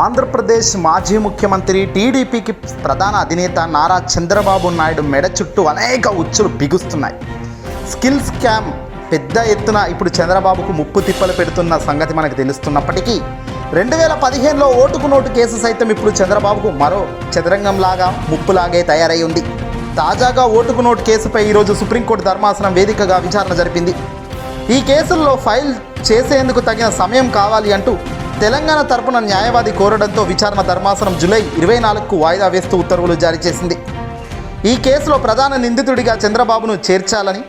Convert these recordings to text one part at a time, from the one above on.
ఆంధ్రప్రదేశ్ మాజీ ముఖ్యమంత్రి టీడీపీకి ప్రధాన అధినేత నారా చంద్రబాబు నాయుడు మెడ చుట్టూ అనేక ఉచ్చులు బిగుస్తున్నాయి. స్కిల్ స్కామ్ పెద్ద ఎత్తున ఇప్పుడు చంద్రబాబుకు ముప్పు తిప్పలు పెడుతున్న సంగతి మనకు తెలుస్తున్నప్పటికీ రెండు వేల పదిహేనులో ఓటుకు నోటు కేసు సైతం ఇప్పుడు చంద్రబాబుకు మరో చదరంగంలాగా ముప్పులాగే తయారై ఉంది తాజాగా ఓటుకు నోటు కేసుపై ఈరోజు సుప్రీంకోర్టు ధర్మాసనం వేదికగా విచారణ జరిపింది. ఈ కేసుల్లో ఫైల్ చేసేందుకు తగిన సమయం కావాలి అంటూ తెలంగాణ తరపున న్యాయవాది కోరడంతో విచారణ ధర్మాసనం జూలై ఇరవై నాలుగుకు వాయిదా వేస్తూ ఉత్తర్వులు జారీ చేసింది. ఈ కేసులో ప్రధాన నిందితుడిగా చంద్రబాబును చేర్చాలని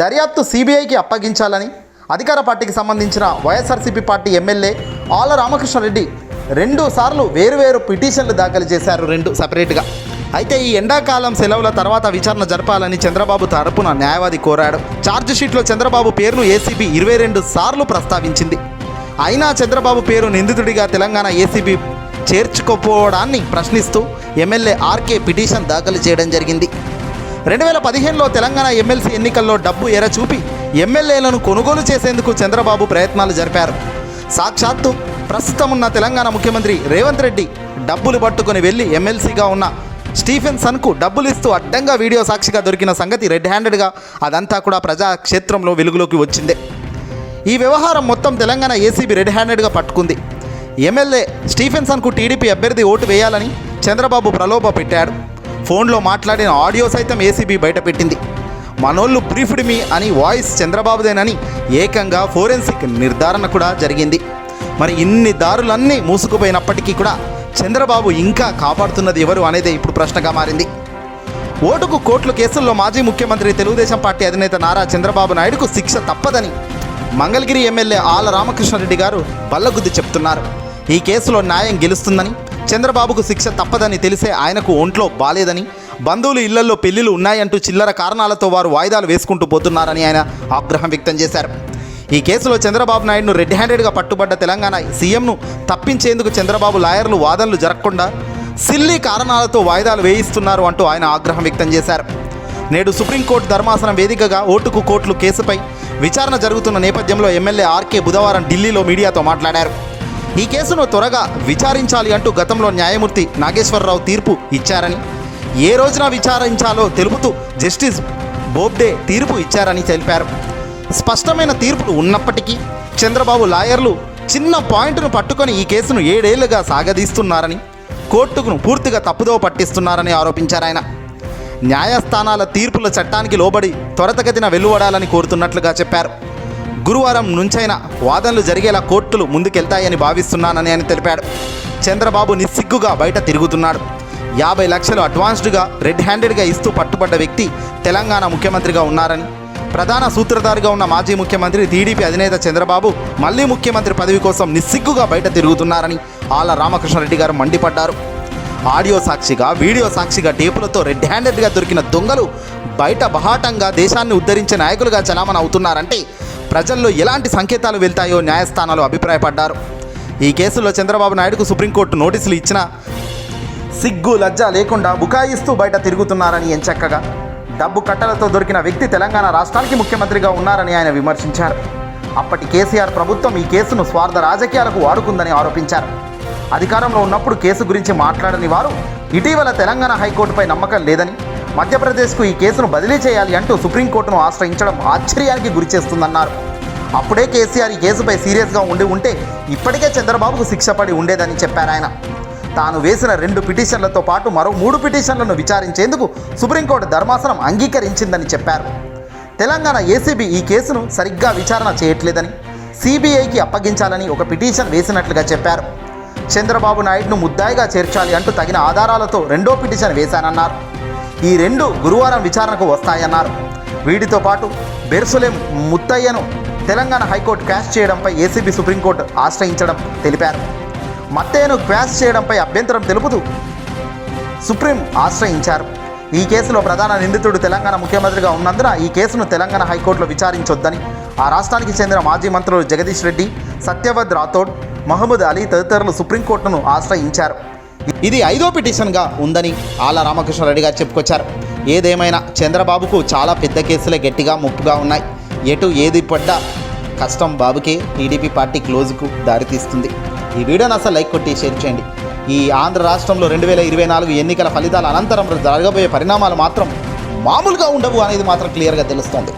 దర్యాప్తు సిబిఐకి అప్పగించాలని అధికార పార్టీకి సంబంధించిన YSRCP party MLA Alla Ramakrishna Reddy రెండు సార్లు వేరువేరు పిటిషన్లు దాఖలు చేశారు రెండు సపరేట్గా. అయితే ఈ ఎండాకాలం సెలవుల తర్వాత విచారణ జరపాలని చంద్రబాబు తరపున న్యాయవాది కోరాడు. ఛార్జ్ షీట్లో చంద్రబాబు పేరును ఏసీబీ ఇరవై రెండు సార్లు ప్రస్తావించింది. అయినా చంద్రబాబు పేరు నిందితుడిగా తెలంగాణ ఏసీబీ చేర్చుకోపోవడాన్ని ప్రశ్నిస్తూ ఎమ్మెల్యే ఆర్కే పిటిషన్ దాఖలు చేయడం జరిగింది. రెండు వేల పదిహేనులో తెలంగాణ ఎమ్మెల్సీ ఎన్నికల్లో డబ్బు ఎర చూపి ఎమ్మెల్యేలను కొనుగోలు చేసేందుకు చంద్రబాబు ప్రయత్నాలు జరిపారు. సాక్షాత్తు ప్రస్తుతం ఉన్న తెలంగాణ ముఖ్యమంత్రి రేవంత్ రెడ్డి డబ్బులు పట్టుకొని వెళ్ళి ఎమ్మెల్సీగా ఉన్న స్టీఫెన్సన్కు డబ్బులు ఇస్తూ అడ్డంగా వీడియో సాక్షిగా దొరికిన సంగతి రెడ్ హ్యాండెడ్గా అదంతా కూడా ప్రజాక్షేత్రంలో వెలుగులోకి వచ్చిందే. ఈ వ్యవహారం మొత్తం తెలంగాణ ఏసీబీ రెడ్ హ్యాండెడ్గా పట్టుకుంది. ఎమ్మెల్యే స్టీఫెన్సన్కు టీడీపీ అభ్యర్థి ఓటు వేయాలని చంద్రబాబు ప్రలోభ పెట్టాడు. ఫోన్లో మాట్లాడిన ఆడియో సైతం ఏసీబీ బయటపెట్టింది. మనోళ్ళు బ్రీఫ్డ్ మీ అని వాయిస్ చంద్రబాబుదేనని ఏకంగా ఫోరెన్సిక్ నిర్ధారణ కూడా జరిగింది. మరి ఇన్ని దారులన్నీ మూసుకుపోయినప్పటికీ కూడా చంద్రబాబు ఇంకా కాపాడుతున్నది ఎవరు అనేది ఇప్పుడు ప్రశ్నగా మారింది. ఓటుకు కోట్లు కేసుల్లో మాజీ ముఖ్యమంత్రి తెలుగుదేశం పార్టీ అధినేత నారా చంద్రబాబు నాయుడుకు శిక్ష తప్పదని మంగళగిరి ఎమ్మెల్యే ఆల రామకృష్ణారెడ్డి గారు బల్లగుద్ది చెప్తున్నారు. ఈ కేసులో న్యాయం గెలుస్తుందని చంద్రబాబుకు శిక్ష తప్పదని తెలిసే ఆయనకు ఒంట్లో బాలేదని బంధువులు ఇళ్ళలో పెళ్ళిలు ఉన్నాయంటూ చిల్లర కారణాలతో వారు వాయిదాలు వేసుకుంటూ పోతున్నారని ఆయన ఆగ్రహం వ్యక్తం చేశారు. ఈ కేసులో చంద్రబాబు నాయుడును రెడ్ హ్యాండెడ్గా పట్టుబడ్డ తెలంగాణ సీఎంను తప్పించేందుకు చంద్రబాబు లాయర్లు వాదనలు జరగకుండా సిల్లీ కారణాలతో వాయిదాలు వేయిస్తున్నారు అంటూ ఆయన ఆగ్రహం వ్యక్తం చేశారు. నేడు సుప్రీంకోర్టు ధర్మాసనం వేదికగా ఓటుకు కోట్లు కేసుపై విచారణ జరుగుతున్న నేపథ్యంలో ఎమ్మెల్యే ఆర్కే బుధవారం ఢిల్లీలో మీడియాతో మాట్లాడారు. ఈ కేసును త్వరగా విచారించాలి అంటూ గతంలో న్యాయమూర్తి నాగేశ్వరరావు తీర్పు ఇచ్చారని ఏ రోజున విచారించాలో తెలుపుతూ జస్టిస్ బోబ్డే తీర్పు ఇచ్చారని తెలిపారు. స్పష్టమైన తీర్పులు ఉన్నప్పటికీ చంద్రబాబు లాయర్లు చిన్న పాయింట్ను పట్టుకొని ఈ కేసును ఏడేళ్ళుగా సాగదీస్తున్నారని కోర్టును పూర్తిగా తప్పుదోవ పట్టిస్తున్నారని ఆరోపించారు ఆయన. న్యాయస్థానాల తీర్పుల చట్టానికి లోబడి త్వరతగతిన వెలువడాలని కోరుతున్నట్లుగా చెప్పారు. గురువారం నుంచైనా వాదనలు జరిగేలా కోర్టులు ముందుకెళ్తాయని భావిస్తున్నానని ఆయన తెలిపాడు. చంద్రబాబు నిస్సిగ్గుగా బయట తిరుగుతున్నాడు. యాభై లక్షలు అడ్వాన్స్డ్గా రెడ్ హ్యాండెడ్గా ఇస్తూ పట్టుబడ్డ వ్యక్తి తెలంగాణ ముఖ్యమంత్రిగా ఉన్నారని ప్రధాన సూత్రధారిగా ఉన్న మాజీ ముఖ్యమంత్రి టీడీపీ అధినేత చంద్రబాబు మళ్ళీ ముఖ్యమంత్రి పదవి కోసం నిస్సిగ్గుగా బయట తిరుగుతున్నారని ఆళ్ళ రామకృష్ణారెడ్డి గారు మండిపడ్డారు. ఆడియో సాక్షిగా వీడియో సాక్షిగా టేపులతో రెడ్ హ్యాండెడ్గా దొరికిన దొంగలు బయట బహాటంగా దేశాన్ని ఉద్ధరించే నాయకులుగా చలామణి అవుతున్నారంటే ప్రజల్లో ఎలాంటి సంకేతాలు వెళ్తాయో న్యాయస్థానాలు అభిప్రాయపడ్డారు. ఈ కేసులో చంద్రబాబు నాయుడుకు సుప్రీంకోర్టు నోటీసులు ఇచ్చినా సిగ్గు లజ్జ లేకుండా బుకాయిస్తూ బయట తిరుగుతున్నారని ఎంచక్కగా. డబ్బు కట్టలతో దొరికిన వ్యక్తి తెలంగాణ రాష్ట్రానికి ముఖ్యమంత్రిగా ఉన్నారని ఆయన విమర్శించారు. అప్పటి కేసీఆర్ ప్రభుత్వం ఈ కేసును స్వార్థ రాజకీయాలకు వాడుకుందని ఆరోపించారు. అధికారంలో ఉన్నప్పుడు కేసు గురించి మాట్లాడని వారు ఇటీవల తెలంగాణ హైకోర్టుపై నమ్మకం లేదని మధ్యప్రదేశ్కు ఈ కేసును బదిలీ చేయాలి అంటూ సుప్రీంకోర్టును ఆశ్రయించడం ఆశ్చర్యానికి గురిచేస్తుందన్నారు. అప్పుడే కేసీఆర్ ఈ కేసుపై సీరియస్గా ఉండి ఉంటే ఇప్పటికే చంద్రబాబుకు శిక్ష పడి ఉండేదని చెప్పారు ఆయన. తాను వేసిన రెండు పిటిషన్లతో పాటు మరో మూడు పిటిషన్లను విచారించేందుకు సుప్రీంకోర్టు ధర్మాసనం అంగీకరించిందని చెప్పారు. తెలంగాణ ఏసీబీ ఈ కేసును సరిగ్గా విచారణ చేయట్లేదని సిబిఐకి అప్పగించాలని ఒక పిటిషన్ వేసినట్లుగా చెప్పారు. చంద్రబాబు నాయుడును ముద్దాయిగా చేర్చాలి అంటూ తగిన ఆధారాలతో రెండో పిటిషన్ వేశానన్నారు. ఈ రెండు గురువారం విచారణకు వస్తాయన్నారు. వీటితో పాటు బెర్సులేం ముత్తయ్యను తెలంగాణ హైకోర్టు క్యాష్ చేయడంపై ఏసీబీ సుప్రీంకోర్టు ఆశ్రయించడం తెలిపారు. మత్తయ్యను క్వాష్ చేయడంపై అభ్యంతరం తెలుపుతూ సుప్రీం ఆశ్రయించారు. ఈ కేసులో ప్రధాన నిందితుడు తెలంగాణ ముఖ్యమంత్రిగా ఉన్నందున ఈ కేసును తెలంగాణ హైకోర్టులో విచారించొద్దని ఆ రాష్ట్రానికి చెందిన మాజీ మంత్రులు జగదీష్ రెడ్డి సత్యవద్ రాథోడ్ మహమ్మద్ అలీ తదితరులు సుప్రీంకోర్టును ఆశ్రయించారు. ఇది ఐదో పిటిషన్గా ఉందని ఆల రామకృష్ణారెడ్డి గారు చెప్పుకొచ్చారు. ఏదేమైనా చంద్రబాబుకు చాలా పెద్ద కేసులే గట్టిగా ముప్పుగా ఉన్నాయి. ఎటు ఏది పడ్డా కష్టం బాబుకే టీడీపీ పార్టీ క్లోజ్కు దారితీస్తుంది ఈ వీడియోని అసలు లైక్ కొట్టి షేర్ చేయండి. ఈ ఆంధ్ర రాష్ట్రంలో రెండు వేల ఇరవై నాలుగు ఎన్నికల ఫలితాల అనంతరం జరగబోయే పరిణామాలు మాత్రం మామూలుగా ఉండవు అనేది మాత్రం క్లియర్గా తెలుస్తోంది.